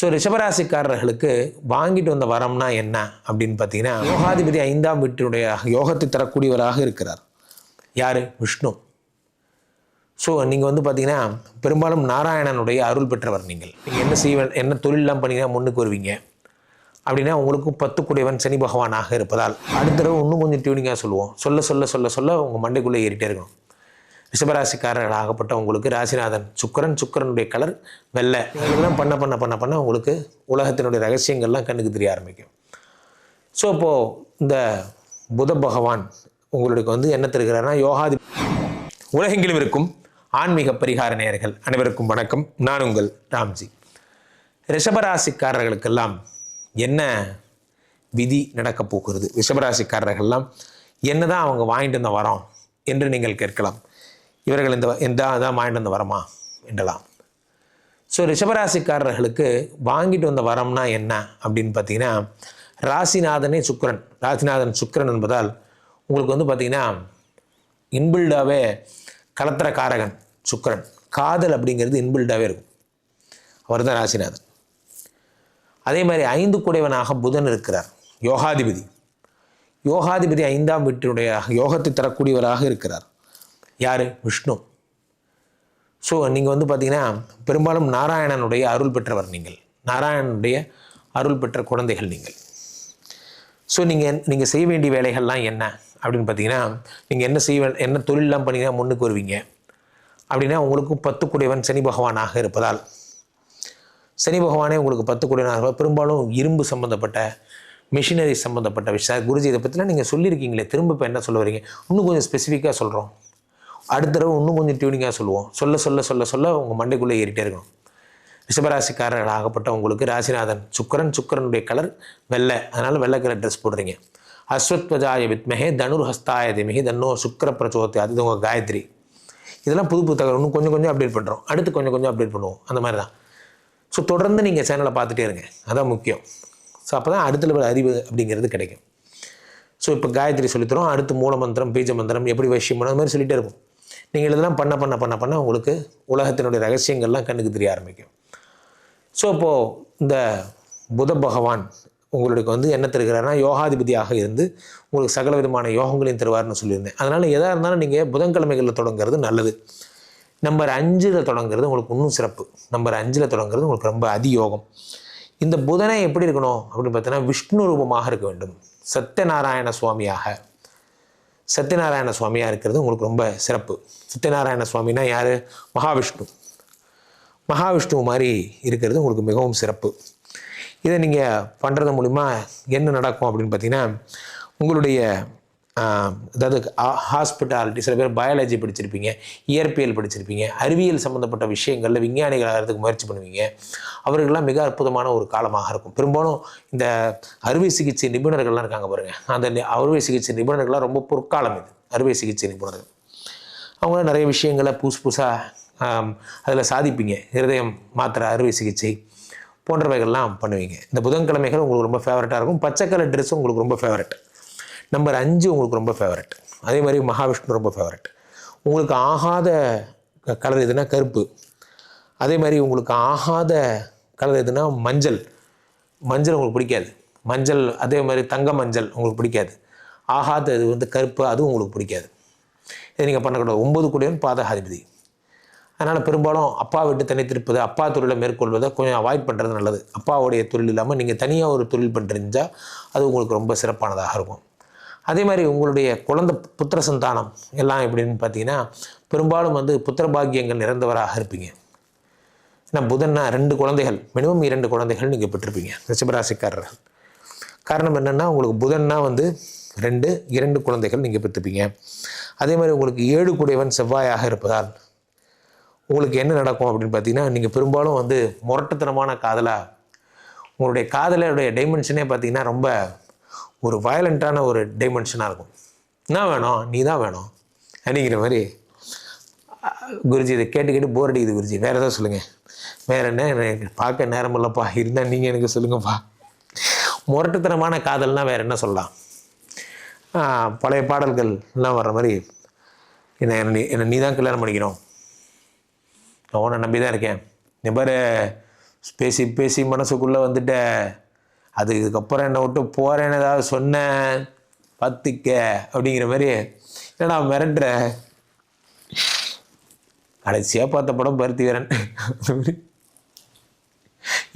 So ரிஷபராசிக்காரர்களுக்கு வாங்கிட்டு வந்த வரம்னா என்ன அப்படின்னு பார்த்தீங்கன்னா யோகாதிபதி ஐந்தாம் வீட்டினுடைய யோகத்தை தரக்கூடியவராக இருக்கிறார். யார்? விஷ்ணு. ஸோ நீங்கள் வந்து பார்த்தீங்கன்னா பெரும்பாலும் நாராயணனுடைய அருள் பெற்றவர் நீங்கள். நீங்கள் என்ன செய்வ என்ன தொழிலெலாம் பண்ணீங்கன்னா முன்னுக்கு வருவீங்க. அப்படின்னா உங்களுக்கு பத்து குடைவன் சனி பகவானாக இருப்பதால் அடுத்த தடவை இன்னும் கொஞ்சம் டியூனிங்காக சொல்லுவோம். சொல்ல சொல்ல சொல்ல சொல்ல உங்கள் மண்டைக்குள்ளே ஏறிட்டே இருக்கணும். ரிஷபராசிக்காரர்கள் ஆகப்பட்ட உங்களுக்கு ராசிநாதன் சுக்கரன் சுக்கரனுடைய கலர் வெள்ளை. இதெல்லாம் பண்ண பண்ண பண்ண பண்ண உங்களுக்கு உலகத்தினுடைய ரகசியங்கள்லாம் கண்ணுக்கு தெரிய ஆரம்பிக்கும். ஸோ இப்போது இந்த புத பகவான் உங்களுக்கு வந்து என்ன தெரிகிறாருன்னா யோகாதி உலகெங்கிலும் இருக்கும் ஆன்மீக பரிகார நேயர்கள் அனைவருக்கும் வணக்கம். நான் உங்கள் ராம்ஜி. ரிஷபராசிக்காரர்களுக்கெல்லாம் என்ன விதி நடக்கப் போகிறது? ரிஷபராசிக்காரர்கள்லாம் என்னதான் அவங்க வாங்கிட்டு வந்த வரோம் என்று நீங்கள் கேட்கலாம். இவர்கள் இந்த இந்த தான் வாங்கிட்டு வந்த வரமா? என்றலாம். ஸோ ரிஷபராசிக்காரர்களுக்கு வாங்கிட்டு வந்த வரம்னா என்ன? அப்படின்னு பார்த்தீங்கன்னா ராசிநாதனே சுக்கிரன். ராசிநாதன் சுக்கிரன் என்பதால் உங்களுக்கு வந்து பார்த்தீங்கன்னா இன்பில்டாகவே கலத்திர காரகன் சுக்கிரன். காதல் அப்படிங்கிறது இன்பில்டாகவே இருக்கும். அவர் தான் ராசிநாதன். அதே மாதிரி ஐந்து குடைவனாக புதன் இருக்கிறார். யோகாதிபதி. யோகாதிபதி ஐந்தாம் வீட்டினுடைய யோகத்தை தரக்கூடியவராக இருக்கிறார். யார்? விஷ்ணு. ஸோ நீங்கள் வந்து பார்த்தீங்கன்னா பெரும்பாலும் நாராயணனுடைய அருள் பெற்றவர் நீங்கள். நாராயணனுடைய அருள் பெற்ற குழந்தைகள் நீங்கள். ஸோ நீங்கள் நீங்கள் செய்ய வேண்டிய வேலைகள்லாம் என்ன? அப்படின்னு பார்த்தீங்கன்னா நீங்கள் என்ன செய்வ என்ன தொழிலெலாம் பண்ணீங்கன்னா முன்னுக்கு வருவீங்க. அப்படின்னா உங்களுக்கு பத்து குடைவன் சனி பகவானாக இருப்பதால். சனி பகவானே உங்களுக்கு பத்து குடைவனாக இருப்பதால் பெரும்பாலும் இரும்பு சம்மந்தப்பட்ட மிஷினரி சம்மந்தப்பட்ட விஷயம். குருஜி இதை பற்றிலாம் நீங்கள் சொல்லியிருக்கீங்களே திரும்ப இப்போ என்ன சொல்ல வரீங்க? இன்னும் கொஞ்சம் ஸ்பெசிஃபிக்காக சொல்கிறோம் அடுத்த தடவை இன்னும் கொஞ்சம் டியூனிங்காக சொல்லுவோம். சொல்ல சொல்ல சொல்ல சொல்ல உங்கள் மண்டைக்குள்ளே ஏறிட்டே இருக்கும். ரிஷபராசிக்காரர்கள் ஆகப்பட்ட உங்களுக்கு ராசிநாதன் சுக்கரன் சுக்கரனுடைய கலர் வெள்ளை. அதனால் வெள்ளை கலர் ட்ரெஸ் போடுறீங்க. அஸ்வத்வஜாய வித்மகே தனுர் ஹஸ்தாய திமிகி தன்னோ சுக்கர பிரச்சோத்தி அது உங்கள் காயத்ரி. இதெல்லாம் புது புது தகவல். இன்னும் கொஞ்சம் கொஞ்சம் அப்டேட் பண்ணுறோம் அடுத்து கொஞ்சம் கொஞ்சம் அப்டேட் பண்ணுவோம். அந்த மாதிரி தான். ஸோ தொடர்ந்து நீங்கள் சேனலை பார்த்துட்டே இருங்க. அதான் முக்கியம். ஸோ அப்போ தான் அடுத்த லெவல் அறிவு அப்படிங்கிறது கிடைக்கும். ஸோ இப்போ காயத்ரி சொல்லித்தரோம். அடுத்து மூல மந்திரம் பீஜ மந்திரம் எப்படி வைஷ்யம் அந்த மாதிரி சொல்லிகிட்டே இருக்கும் நீங்கள் இதெல்லாம் பண்ண பண்ண பண்ண பண்ண உங்களுக்கு உலகத்தினுடைய ரகசியங்கள்லாம் கண்ணுக்கு தெரிய ஆரம்பிக்கும். ஸோ இப்போது இந்த புத பகவான் உங்களுக்கு வந்து என்ன தருகிறார்னா யோகாதிபதியாக இருந்து உங்களுக்கு சகல விதமான யோகங்களையும் தருவார்னு சொல்லியிருந்தேன். அதனால் எதாக இருந்தாலும் நீங்கள் புதன்கிழமைகளில் தொடங்குறது நல்லது. நம்பர் அஞ்சில் தொடங்குறது உங்களுக்கு இன்னும் சிறப்பு. நம்பர் அஞ்சில் தொடங்குறது உங்களுக்கு ரொம்ப அதியோகம். இந்த புதனை எப்படி இருக்கணும் அப்படின்னு பார்த்தீங்கன்னா விஷ்ணு ரூபமாக இருக்க வேண்டும். சத்யநாராயண சுவாமியாக. சத்யநாராயண சுவாமியாக இருக்கிறது உங்களுக்கு ரொம்ப சிறப்பு. சத்யநாராயண சுவாமினா யார்? மகாவிஷ்ணு. மகாவிஷ்ணு மாதிரி இருக்கிறது உங்களுக்கு மிகவும் சிறப்பு. இதை நீங்கள் பண்ணுறது மூலிமா என்ன நடக்கும் அப்படின்னு பார்த்தீங்கன்னா உங்களுடைய அதாவது ஹாஸ்பிட்டாலிட்டி சில பேர் பயாலஜி படிச்சிருப்பீங்க இயற்பியல் படிச்சிருப்பீங்க அறிவியல் சம்மந்தப்பட்ட விஷயங்களில் விஞ்ஞானிகள் ஆகிறதுக்கு முயற்சி பண்ணுவீங்க. அவர்களெலாம் மிக அற்புதமான ஒரு காலமாக இருக்கும். பெரும்பாலும் இந்த அறுவை சிகிச்சை நிபுணர்கள்லாம் இருக்காங்க பாருங்கள் அந்த அறுவை சிகிச்சை நிபுணர்கள்லாம் ரொம்ப பொற்காலம் இது. அறுவை சிகிச்சை நிபுணர்கள். அவங்க நிறைய விஷயங்களை புதுசு புதுசாக அதில் சாதிப்பீங்க. ஹிருதயம் மாத்திரை அறுவை சிகிச்சை போன்றவைகள்லாம் பண்ணுவீங்க. இந்த புதன்கிழமைகள் உங்களுக்கு ரொம்ப ஃபேவரட்டாக இருக்கும். பச்சை கலர் ட்ரெஸ்ஸும் உங்களுக்கு ரொம்ப ஃபேவரட் நம்பர் அஞ்சு உங்களுக்கு ரொம்ப ஃபேவரட் அதே மாதிரி மகாவிஷ்ணு ரொம்ப ஃபேவரட் உங்களுக்கு ஆகாத க- கலர் எதுனா கருப்பு. அதே மாதிரி உங்களுக்கு ஆகாத கலர் எதுனா மஞ்சள். மஞ்சள் உங்களுக்கு பிடிக்காது. மஞ்சள் அதே மாதிரி தங்க மஞ்சள் உங்களுக்கு பிடிக்காது. ஆகாத இது வந்து கருப்பு அதுவும் உங்களுக்கு பிடிக்காது. இதை நீங்கள் பண்ணக்கூடாது. ஒம்பது கூடையும் பாதகாதிபதி. அதனால் பெரும்பாலும் அப்பா விட்டு தனித்திருப்பது அப்பா தொழிலை மேற்கொள்வதை கொஞ்சம் அவாய்ட் பண்ணுறது நல்லது. அப்பாவுடைய தொழில் இல்லாமல் நீங்கள் தனியாக ஒரு தொழில் பண்ணுறீஞ்சா அது உங்களுக்கு ரொம்ப சிறப்பானதாக இருக்கும். அதே மாதிரி உங்களுடைய குழந்தை புத்திர சந்தானம் எல்லாம் எப்படின்னு பார்த்தீங்கன்னா பெரும்பாலும் வந்து புத்திர பாக்கியங்கள் நிறைந்தவராக இருப்பீங்க. ஏன்னா புதன்னா ரெண்டு குழந்தைகள் மினிமம் இரண்டு குழந்தைகள் நீங்கள் பெற்றிருப்பீங்க ரிஷபராசிக்காரர்கள். காரணம் என்னென்னா உங்களுக்கு புதன்னா வந்து ரெண்டு இரண்டு குழந்தைகள் நீங்கள் பெற்றுப்பீங்க அதே மாதிரி உங்களுக்கு ஏழு குடைவன் செவ்வாயாக இருப்பதால் உங்களுக்கு என்ன நடக்கும் அப்படின்னு பார்த்தீங்கன்னா நீங்கள் பெரும்பாலும் வந்து முரட்டுத்தனமான காதலாக உங்களுடைய காதலுடைய டைமென்ஷனே பார்த்தீங்கன்னா ரொம்ப ஒரு வயலண்ட்டான ஒரு டைமென்ஷனாக இருக்கும். என்ன வேணும் நீ தான் வேணும். அப்படிங்கிற மாதிரி குருஜி இதை கேட்டு கேட்டு போர் அடிக்குது குருஜி. வேறு ஏதாவது சொல்லுங்கள் வேறு என்ன? எனக்கு பார்க்க நேரம் இல்லைப்பா. இருந்தால் நீங்கள் எனக்கு சொல்லுங்கப்பா. முரட்டுத்தனமான காதல்னால் வேறு என்ன சொல்லலாம்? பழைய பாடல்கள்லாம் வர்ற மாதிரி என்ன நீ என்னை நீ தான் கல்யாணம் பண்ணிக்கணும். நான் உன்னை நம்பி தான் இருக்கேன். நீ பாரு பேசி பேசி மனசுக்குள்ளே வந்துட்ட அது இதுக்கப்புறம் என்னை விட்டு போகிறேன்னு ஏதாவது சொன்னேன். பார்த்துக்க அப்படிங்கிற மாதிரி ஏன்னா மிரட்டுற? கடைசியாக பார்த்த படம் பருத்தி வீரன்.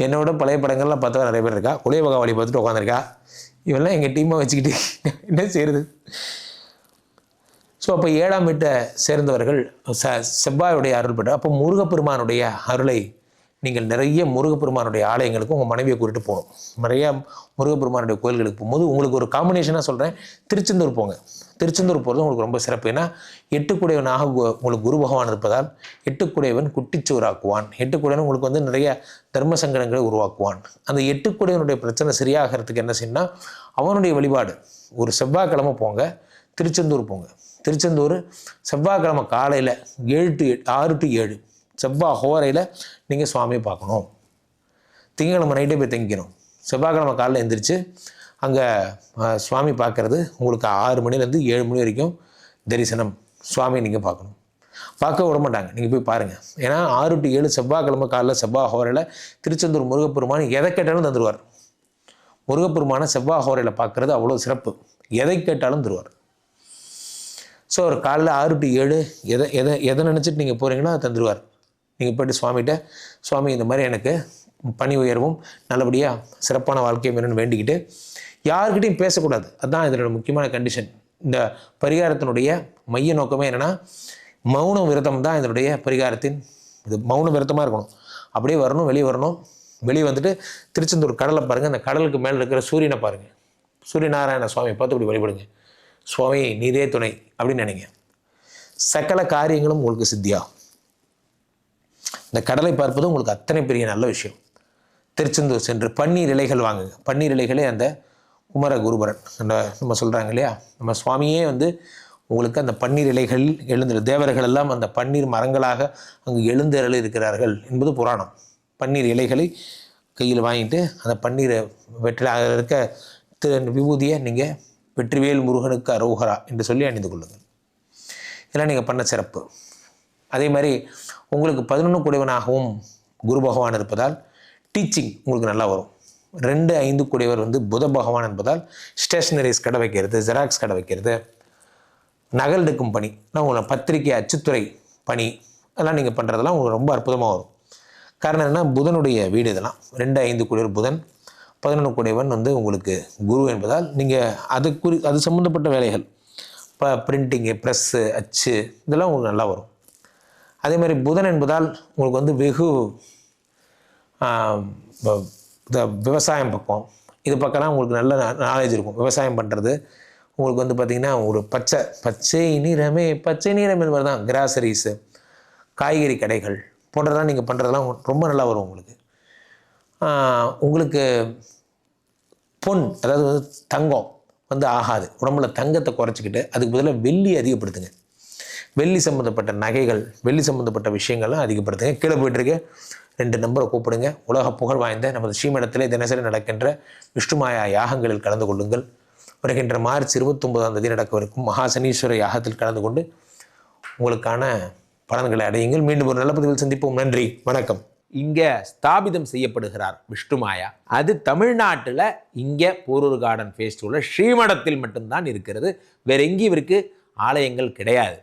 என்னோட பழைய படங்கள்லாம் பார்த்தவங்க நிறைய பேர் இருக்கா? உலக பகாவலி பார்த்துட்டு உட்காந்துருக்கா? இவெல்லாம் எங்கள் டீமை வச்சுக்கிட்டு என்ன செய்கிறது ஸோ அப்போ ஏழாம் வீட்டை சேர்ந்தவர்கள் ச செவ்வாயுடைய அருள் பெற்ற அப்போ முருகப்பெருமானுடைய அருளை நீங்கள் நிறைய முருகப்பெருமானுடைய ஆலயங்களுக்கு உங்கள் மனைவியை கூட்டிட்டு போகணும். நிறைய முருகப்பெருமானுடைய கோயில்களுக்கு போகும்போது உங்களுக்கு ஒரு காம்பினேஷனாக சொல்கிறேன் திருச்செந்தூர் போங்க. திருச்செந்தூர் போகிறது உங்களுக்கு ரொம்ப சிறப்பு. ஏன்னா எட்டுக்குடையவனாக கு- உங்களுக்கு குரு பகவான் இருப்பதால் எட்டுக்குடையவன் குட்டிச்சுவராக்குவான் எட்டுக்குடையவன் உங்களுக்கு வந்து நிறைய தர்ம சங்கடங்களை உருவாக்குவான். அந்த எட்டுக்குடையவனுடைய பிரச்சனை சரியாகிறதுக்கு என்ன செய்யணும்னா அவனுடைய வழிபாடு. ஒரு செவ்வாய்க்கிழமை போங்க திருச்செந்தூர் போங்க. திருச்செந்தூர் செவ்வாய்க்கிழமை காலையில் ஏழு டு எட் ஆறு டு ஏழு செவ்வாய் ஹோரையில் நீங்கள் சுவாமியை பார்க்கணும். திங்கக்கிழமை நைட்டே போய் தங்கிக்கணும். செவ்வாய்க்கிழமை காலையில் எழுந்திரிச்சு அங்கே சுவாமி பார்க்குறது உங்களுக்கு ஆறு மணிலேருந்து ஏழு மணி வரைக்கும் தரிசனம் சுவாமியை நீங்கள் பார்க்கணும். பார்க்க விட மாட்டாங்க. நீங்கள் போய் பாருங்கள் ஏன்னா ஆறு டு ஏழு செவ்வாய்க்கிழமை காலைல செவ்வாய் ஹோரையில் திருச்செந்தூர் முருகப்பெருமான் எதை கேட்டாலும் தந்துடுவார் முருகப்பெருமானை செவ்வாய் ஹோரையில் பார்க்குறது அவ்வளோ சிறப்பு. எதை கேட்டாலும் தருவார் ஸோ ஒரு காலைல ஆறு டு ஏழு எதை எதை எதை நினச்சிட்டு நீங்கள் போகிறீங்களோ அதை தந்துடுவார் நீங்கள் போய்ட்டு சுவாமிகிட்ட சுவாமி இந்த மாதிரி எனக்கு பணி உயர்வும் நல்லபடியாக சிறப்பான வாழ்க்கையும் வேணும்னு வேண்டிக்கிட்டு யாருக்கிட்டையும் பேசக்கூடாது. அதுதான் இதனோட முக்கியமான கண்டிஷன் இந்த பரிகாரத்தினுடைய மைய நோக்கமே என்னென்னா மௌன விரதம் தான் இதனுடைய பரிகாரத்தின் இது. மௌன விரதமாக இருக்கணும். அப்படியே வரணும் வெளியே வரணும். வெளியே வந்துட்டு திருச்செந்தூர் கடலை பாருங்கள் அந்த கடலுக்கு மேலே இருக்கிற சூரியனை பாருங்கள் சூரியநாராயண சுவாமி பார்த்து இப்படி வழிபடுங்க. சுவாமி நீரே துணை அப்படின்னு நினைங்க. சகல காரியங்களும் உங்களுக்கு சித்தியாகும் இந்த கடலை பார்ப்பது உங்களுக்கு அத்தனை பெரிய நல்ல விஷயம். திருச்செந்தூர் சென்று பன்னீர் இலைகள் வாங்குங்க. பன்னீர் இலைகளே அந்த குமர குருபரன் அந்த நம்ம சொல்கிறாங்க இல்லையா? நம்ம சுவாமியே வந்து உங்களுக்கு அந்த பன்னீர் இலைகள் எழுந்து தேவர்கள் எல்லாம் அந்த பன்னீர் மரங்களாக அங்கு எழுந்தருளி இருக்கிறார்கள் என்பது புராணம். பன்னீர் இலைகளை கையில் வாங்கிட்டு அந்த பன்னீரை வெற்றி அதில் இருக்க திரு விபூதியை நீங்கள் வெற்றிவேல் முருகனுக்கு அரோகரா என்று சொல்லி அணிந்து கொள்ளுங்கள். இதெல்லாம் நீங்கள் பண்ண சிறப்பு. அதே மாதிரி உங்களுக்கு பதினொன்று குடைவனாகவும் குரு பகவான் இருப்பதால் டீச்சிங் உங்களுக்கு நல்லா வரும். ரெண்டு ஐந்து குடைவர் வந்து புத பகவான் என்பதால் ஸ்டேஷனரிஸ் கடை வைக்கிறது ஜெராக்ஸ் கடை வைக்கிறது நகல் எடுக்கும் பணி நான் உங்களை பத்திரிக்கை அச்சுத்துறை பணி அதெல்லாம் நீங்கள் பண்ணுறதெல்லாம் உங்களுக்கு ரொம்ப அற்புதமாக வரும். காரணம் என்ன புதனுடைய வீடு இதெல்லாம். ரெண்டு ஐந்து குடைவர் புதன் பதினொன்று குடைவன் வந்து உங்களுக்கு குரு என்பதால் நீங்கள் அது குறி அது சம்மந்தப்பட்ட வேலைகள். இப்போ பிரிண்டிங்கு ப்ரெஸ்ஸு அச்சு இதெல்லாம் உங்களுக்கு நல்லா வரும். அதே மாதிரி புதன் என்பதால் உங்களுக்கு வந்து வெகு இந்த விவசாயம் பக்கம் இது பக்கம்லாம் உங்களுக்கு நல்ல நாலேஜ் இருக்கும். விவசாயம் பண்ணுறது உங்களுக்கு வந்து பார்த்திங்கன்னா ஒரு பச்சை பச்சை நிறமே பச்சை நிறம் என்பது தான். கிராசரிஸு காய்கறி கடைகள் போன்றதெல்லாம் நீங்கள் பண்ணுறதெல்லாம் ரொம்ப நல்லா வரும் உங்களுக்கு. உங்களுக்கு பொன் அதாவது வந்து தங்கம் வந்து ஆகாது. உடம்புல தங்கத்தை குறைச்சிக்கிட்டு அதுக்கு பதிலாக வெள்ளி அதிகப்படுத்துங்க. வெள்ளி சம்மந்தப்பட்ட நகைகள் வெள்ளி சம்மந்தப்பட்ட விஷயங்கள்லாம் அதிகப்படுத்துங்க. கீழே போயிட்டுருக்கு. ரெண்டு நம்பரை கூப்பிடுங்க. உலக புகழ் வாய்ந்த நமது ஸ்ரீமடத்திலே தினசரி நடக்கின்ற விஷ்ணுமாயா யாகங்களில் கலந்து கொள்ளுங்கள். வருகின்ற மார்ச் இருபத்தொன்பதாம் தேதி நடக்கவிருக்கும் மகாசனீஸ்வர யாகத்தில் கலந்து கொண்டு உங்களுக்கான பலன்களை அடையுங்கள். மீண்டும் ஒரு நல்ல பதிவில் சந்திப்போம். நன்றி. வணக்கம். இங்கே ஸ்தாபிதம் செய்யப்படுகிறார் விஷ்ணுமாயா. அது தமிழ்நாட்டில் இங்கே போரூர் கார்டன் ஃபேஸ்டிவலில் ஸ்ரீமடத்தில் மட்டும்தான் இருக்கிறது. வேற எங்கேயும் இவருக்கு ஆலயங்கள் கிடையாது.